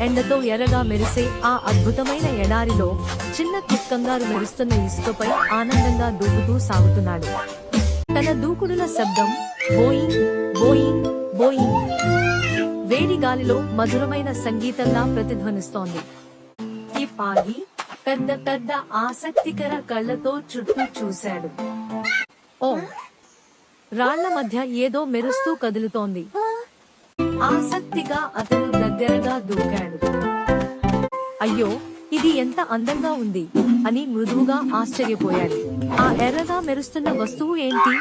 ఎండతో ఎర్రగా మెరిసే ఆ అద్భుతమైన ఎడారిలో చిన్న కుక్కంగారు మెరుస్తున్న ఇసుకపై ఆనందంగా దూకుతూ సాగుతున్నాడు. తన దూకుడుల శబ్దం బోయింగ్ బోయింగ్ బోయింగ్. వేడి గాలిలో మధురమైన సంగీతంగా ప్రతిధ్వనిస్తోంది. ఈ పాగి పెద్ద పెద్ద ఆసక్తికర కళ్ళతో చుట్టూ చూశాడు. ఓ! రాళ్ళ మధ్య ఏదో మెరుస్తూ కదులుతోంది. ఆసక్తిగా అతను దగ్గరగా దూకాడు. అయ్యో ఇది ఎంత అందంగా ఉంది అని మృదువుగా ఆశ్చర్యపోయాడు. ఆ ఎర్రగా మెరుస్తున్న వస్తువు ఏంటి?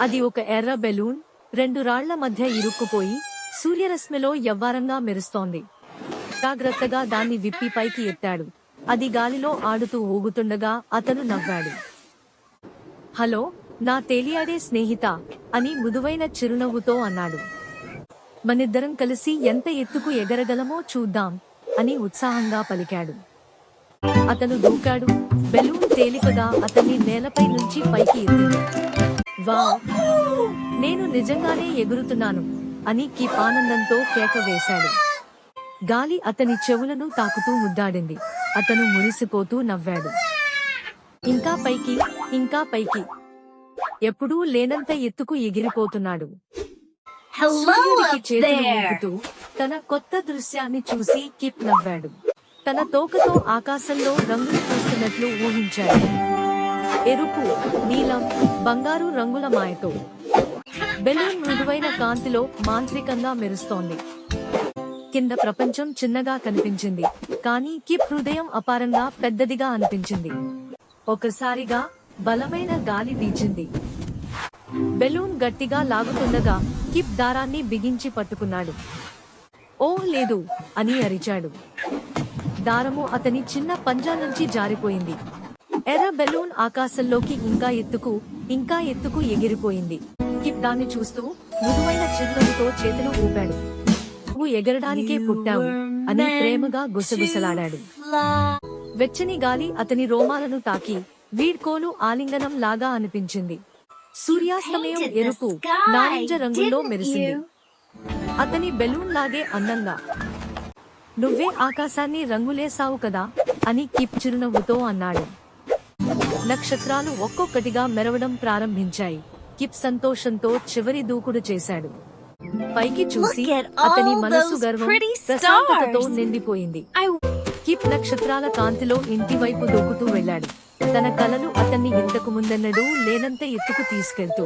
అది ఒక ఎర్ర బెలూన్ రెండు రాళ్ళ మధ్య ఇరుక్కుపోయి సూర్యరశ్మిలో యవ్వారంగా మెరుస్తోంది. జాగ్రత్తగా దాన్ని విప్పి పైకి ఎత్తాడు. అది గాలిలో ఆడుతూ ఊగుతుండగా అతను నవ్వాడు. హలో నా తేలియాడే స్నేహిత అని మృదువైన చిరునవ్వుతో అన్నాడు. మనిద్దరం కలిసి ఎంత ఎత్తుకు ఎగరగలమో చూద్దాం అని ఉత్సాహంగా పలికాడు. అతను దూకాడు. బెలూన్ తేలికగా అతన్ని నేలపై నుంచి పైకి ఎత్తింది. నేను నిజంగానే ఎగురుతున్నాను అని కిప్ ఆనందంతో కేక వేశాడు. గాలి అతని చెవులను తాకుతూ ముద్దాడింది. అతను మురిసిపోతూ నవ్వాడు. ఇంకా పైకి ఇంకా పైకి. ఎప్పుడూ లేనంత ఎత్తుకు ఎగిరిపోతున్నాడు. చేతులు. ఊపుతూ తన కొత్త దృశ్యాన్ని చూసి కిప్ నవ్వాడు తన తోకతో ఆకాశంలో రంగులు చూస్తున్నట్లు ఊహించాడు. ఎరుపు నీలం బంగారు రంగుల మాయతో. బెలూన్ మృదువైన కాంతిలో మాంత్రికంగా మెరుస్తోంది. కింద ప్రపంచం చిన్నగా కనిపించింది కానీ కిప్ హృదయం అపారంగా పెద్దదిగా అనిపించింది. ఒకసారిగా బలమైన గాలి వీచింది. బెలూన్ గట్టిగా లాగుతుండగా కిప్ దారాన్ని బిగించి పట్టుకున్నాడు. ఓ లేదు అని అరిచాడు. దారము అతని చిన్న పంజా నుంచి జారిపోయింది. ఎర్ర బెలూన్ ఆకాశంలోకి ఇంకా ఎత్తుకు ఇంకా ఎత్తుకు ఎగిరిపోయింది. కిప్ దాన్ని చూస్తూ మృదువైన చిరునవ్వుతో చేతులు ఊపాడు. నువ్వు ఎగరడానికే పుట్టావు అని ప్రేమగా గుసగుసలాడాడు. వెచ్చని గాలి అతని రోమాలను తాకి వీడ్కోలు ఆలింగనం లాగా అనిపించింది. సూర్యాస్తమయం ఎరుపు నారింజ రంగుల్లో మెరిసింది? అతని బెలూన్ లాగే అందంగా. నువ్వే ఆకాశాన్ని రంగులేసావు కదా అని కిప్ చిరునవ్వుతో అన్నాడు. నక్షత్రాలు ఒక్కొక్కటిగా మెరవడం ప్రారంభించాయి. కిప్ సంతోషంతో చివరి దూకుడు చేశాడు. పైకి చూసి అతని మనసు గర్వం ప్రశాంతతతో. నిండిపోయింది. కిప్ నక్షత్రాల కాంతిలో ఇంటి వైపు దూకుతూ వెళ్ళాడు. తన కలను అతన్ని ఇంతకు ముందన్నడూ లేనంత ఎత్తుకు తీసుకెళ్తూ